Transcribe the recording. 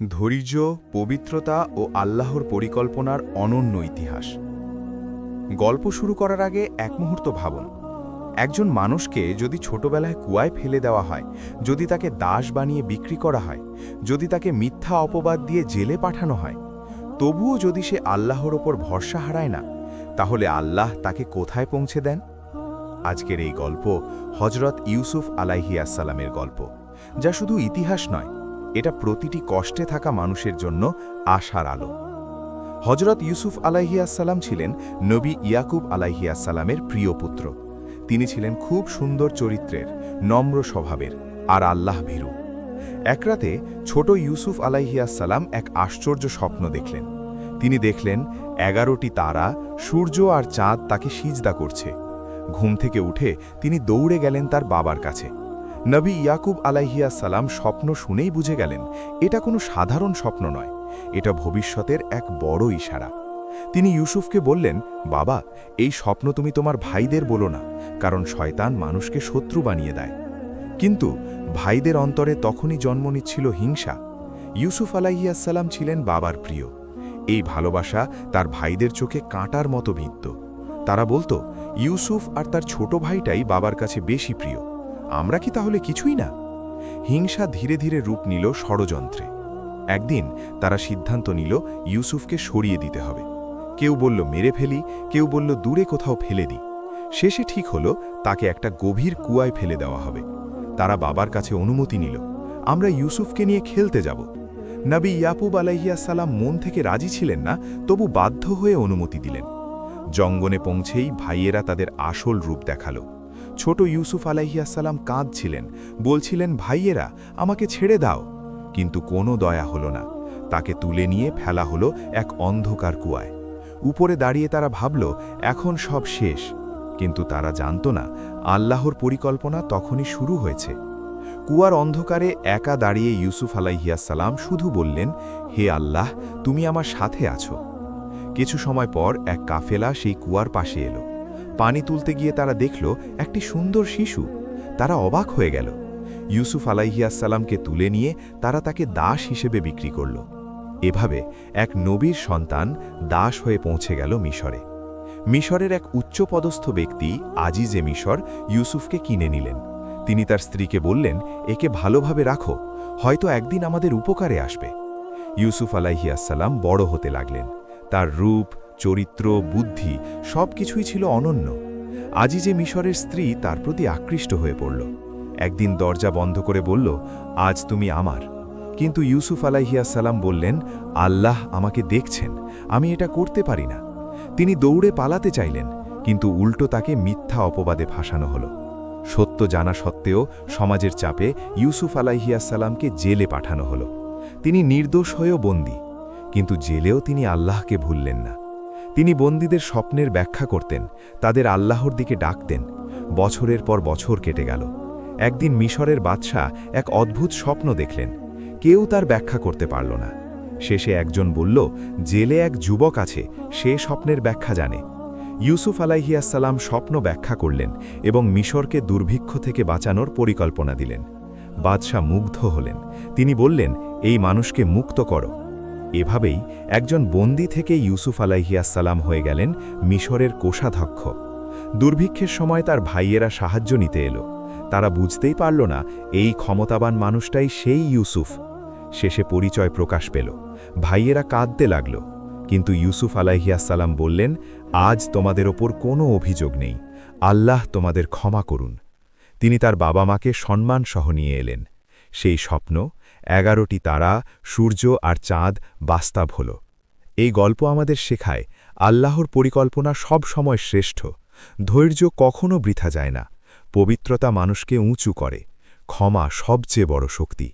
ধৈর্য, পবিত্রতা ও আল্লাহর পরিকল্পনার অনন্য ইতিহাস। গল্প শুরু করার আগে এক মুহূর্ত ভাবুন। একজন মানুষকে যদি ছোটবেলায় কুয়ায় ফেলে দেওয়া হয়, যদি তাকে দাস বানিয়ে বিক্রি করা হয়, যদি তাকে মিথ্যা অপবাদ দিয়ে জেলে পাঠানো হয়, তবুও যদি সে আল্লাহর ওপর ভরসা হারায় না, তাহলে আল্লাহ তাকে কোথায় পৌঁছে দেন? আজকের এই গল্প হজরত ইউসুফ আলাইহিয়াসালামের গল্প, যা শুধু ইতিহাস নয় এটা প্রতিটি কষ্টে থাকা মানুষের জন্য আশার আলো। হজরত ইউসুফ আলাইহিয়াসাল্লাম ছিলেন নবী ইয়াকুব আলাইহিয়াসাল্লামের প্রিয় পুত্র। তিনি ছিলেন খুব সুন্দর চরিত্রের, নম্র স্বভাবের আর আল্লাহ ভীরু। এক রাতে ছোট ইউসুফ আলাইহিয়াসাল্লাম এক আশ্চর্য স্বপ্ন দেখলেন। তিনি দেখলেন এগারোটি তারা, সূর্য আর চাঁদ তাকে সিজদা করছে। ঘুম থেকে উঠে তিনি দৌড়ে গেলেন তার বাবার কাছে। নবী ইয়াকুব আলাইহিয়া সালাম স্বপ্ন শুনেই বুঝে গেলেন, এটা কোনো সাধারণ স্বপ্ন নয়, এটা ভবিষ্যতের এক বড় ইশারা। তিনি ইউসুফকে বললেন, বাবা, এই স্বপ্ন তুমি তোমার ভাইদের বলো না, কারণ শয়তান মানুষকে শত্রু বানিয়ে দেয়। কিন্তু ভাইদের অন্তরে তখনই জন্ম নিচ্ছিল হিংসা। ইউসুফ আলাইহিয়াসাল্লাম ছিলেন বাবার প্রিয়। এই ভালোবাসা তার ভাইদের চোখে কাঁটার মতো ভিত্ত তারা বলতো, ইউসুফ আর তার ছোট ভাইটাই বাবার কাছে বেশি প্রিয়। আমরা কি তাহলে কিছুই না? হিংসা ধীরে ধীরে রূপ নিল ষড়যন্ত্রে। একদিন তারা সিদ্ধান্ত নিল ইউসুফকে সরিয়ে দিতে হবে। কেউ বলল, মেরে ফেলি। কেউ বলল, দূরে কোথাও ফেলে দিই শেষে ঠিক হলো, তাকে একটা গভীর কুয়ায় ফেলে দেওয়া হবে। তারা বাবার কাছে অনুমতি নিল, আমরা ইউসুফকে নিয়ে খেলতে যাব। নবী ইয়াকুব আলাইহিয়াসাল্লাম মন থেকে রাজি ছিলেন না, তবু বাধ্য হয়ে অনুমতি দিলেন। জঙ্গনে পৌঁছেই ভাইয়েরা তাদের আসল রূপ দেখাল। ছোট ইউসুফ আলাইহিয়াসাল্লাম কাঁদছিলেন, বলছিলেন, ভাইয়েরা, আমাকে ছেড়ে দাও। কিন্তু কোনো দয়া হলো না। তাকে তুলে নিয়ে ফেলা হলো এক অন্ধকার কুয়ায়। উপরে দাঁড়িয়ে তারা ভাবল, এখন সব শেষ। কিন্তু তারা জানত না, আল্লাহর পরিকল্পনা তখনই শুরু হয়েছে। কুয়ার অন্ধকারে একা দাঁড়িয়ে ইউসুফ আলাইহিয়াসাল্লাম শুধু বললেন, হে আল্লাহ, তুমি আমার সাথে আছো। কিছু সময় পর এক কাফেলা সেই কুয়ার পাশে এলো। পানি তুলতে গিয়ে তারা দেখল একটি সুন্দর শিশু। তারা অবাক হয়ে গেল। ইউসুফ আলাইহিয়াসাল্লামকে তুলে নিয়ে তারা তাকে দাস হিসেবে বিক্রি করল। এভাবে এক নবীর সন্তান দাস হয়ে পৌঁছে গেল মিশরে। মিশরের এক উচ্চপদস্থ ব্যক্তি আজিজে মিশর ইউসুফকে কিনে নিলেন। তিনি তার স্ত্রীকে বললেন, একে ভালোভাবে রাখো, হয়তো একদিন আমাদের উপকারে আসবে। ইউসুফ আলাইহিয়াসাল্লাম বড় হতে লাগলেন। তার রূপ চরিত্র, বুদ্ধি সব কিছুই ছিল অনন্য। আজই যে মিশরের স্ত্রী তার প্রতি আকৃষ্ট হয়ে পড়ল। একদিন দরজা বন্ধ করে বলল, আজ তুমি আমার। কিন্তু ইউসুফ আলাইহিয়াসাল্লাম বললেন, আল্লাহ আমাকে দেখছেন, আমি এটা করতে পারি না। তিনি দৌড়ে পালাতে চাইলেন, কিন্তু উল্টো তাকে মিথ্যা অপবাদে ভাসানো হলো। সত্য জানা সত্ত্বেও সমাজের চাপে ইউসুফ আলাইহিয়াসাল্লামকে জেলে পাঠানো হলো। তিনি নির্দোষ হয়েও বন্দী, কিন্তু জেলেও তিনি আল্লাহকে ভুললেন না। তিনি বন্দীদের স্বপ্নের ব্যাখ্যা করতেন, তাদের আল্লাহর দিকে ডাকতেন। বছরের পর বছর কেটে গেল। একদিন মিশরের বাদশাহ এক অদ্ভুত স্বপ্ন দেখলেন। কেউ তার ব্যাখ্যা করতে পারল না। শেষে একজন বলল, জেলে এক যুবক আছে, সে স্বপ্নের ব্যাখ্যা জানে। ইউসুফ আলাইহিয়াসাল্লাম স্বপ্ন ব্যাখ্যা করলেন এবং মিশরকে দুর্ভিক্ষ থেকে বাঁচানোর পরিকল্পনা দিলেন। বাদশাহ মুগ্ধ হলেন। তিনি বললেন, এই মানুষকে মুক্ত করো। এভাবেই একজন বন্দি থেকে ইউসুফ আলাইহিয়াসাল্লাম হয়ে গেলেন মিশরের কোষাধ্যক্ষ। দুর্ভিক্ষের সময় তার ভাইয়েরা সাহায্য নিতে এলো। তারা বুঝতেই পারল না, এই ক্ষমতাবান মানুষটাই সেই ইউসুফ। শেষে পরিচয় প্রকাশ পেল। ভাইয়েরা কাঁদতে লাগল। কিন্তু ইউসুফ আলাইহিয়াসাল্লাম বললেন, আজ তোমাদের ওপর কোনো অভিযোগ নেই। আল্লাহ তোমাদের ক্ষমা করুন। তিনি তার বাবা মাকে সম্মান সহ নিয়ে এলেন। সেই স্বপ্ন এগারোটি তারা, সূর্য আর চাঁদ বাস্তব হল। এই গল্প আমাদের শেখায়, আল্লাহর পরিকল্পনা সব সময় শ্রেষ্ঠ। ধৈর্য কখনো বৃথা যায় না। পবিত্রতা মানুষকে উঁচু করে। ক্ষমা সবচেয়ে বড় শক্তি।